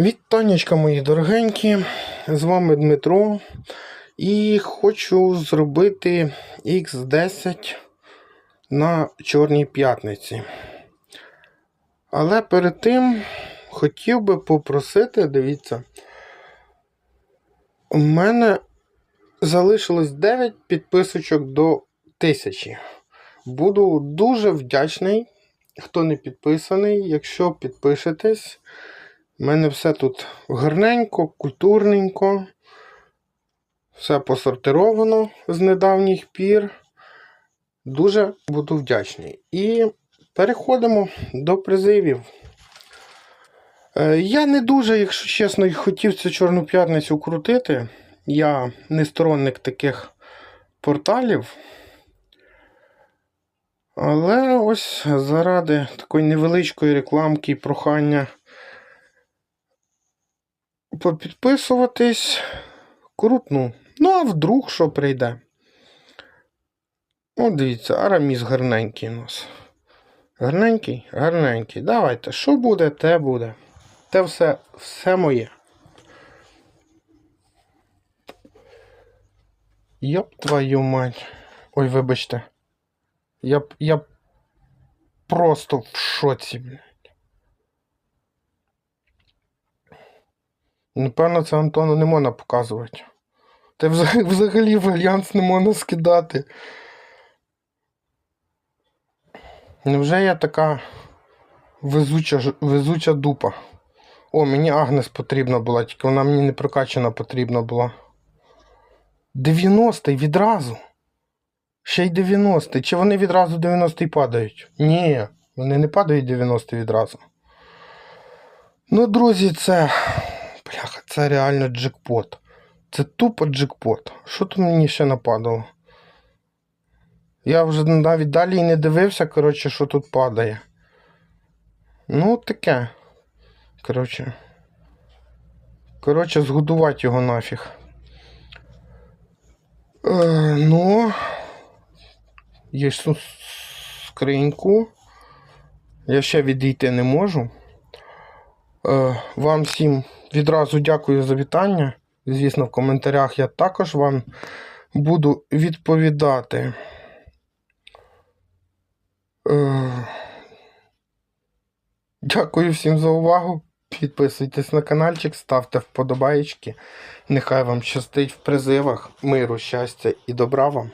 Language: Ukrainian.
Вітанечка, мої дорогенькі, з вами Дмитро. І хочу зробити X10 на Чорній п'ятниці. Але перед тим хотів би попросити, дивіться, у мене залишилось 9 підписочок до 1000. Буду дуже вдячний, хто не підписаний, якщо підпишетесь. У мене все тут гарненько, культурненько. Все посортировано з недавніх пір. Дуже буду вдячний. І переходимо до призивів. Е, Я не дуже, якщо чесно, хотів цю Чорну п'ятницю крутити. Я не сторонник таких порталів. Але ось заради такої невеличкої рекламки і прохання попідписуватись, крутну. Ну, а вдруг що прийде? О, дивіться, Араміс гарненький у нас. Гарненький, гарненький. Давайте, що буде, те буде. Те все, все моє. Йоп твою мать. Ой, вибачте. Я, я просто в шоці, блядь. Напевно, це Антону не можна показувати. Взагалі, взагалі в альянс не можна скидати. Невже я така везуча, везуча дупа? О, мені Агнес потрібна була, тільки вона мені не прокачана потрібна була. 90-й відразу. Ще й 90-й. Чи вони відразу 90-й падають? Ні, вони не падають 90-й відразу. Ну, друзі, це. Це реально джекпот. Це тупо джекпот. Що тут мені ще нападало? Я вже навіть далі і не дивився, коротше, що тут падає. Ну, таке. Коротше. Коротше, згодувати його нафіг. Е, ну. Є скриньку. Я ще відійти не можу. Е, вам всім відразу дякую за вітання. Звісно, в коментарях я також вам буду відповідати. Е, дякую всім за увагу. Підписуйтесь на каналчик, ставте вподобаєчки. Нехай вам щастить в призивах, миру, щастя і добра вам.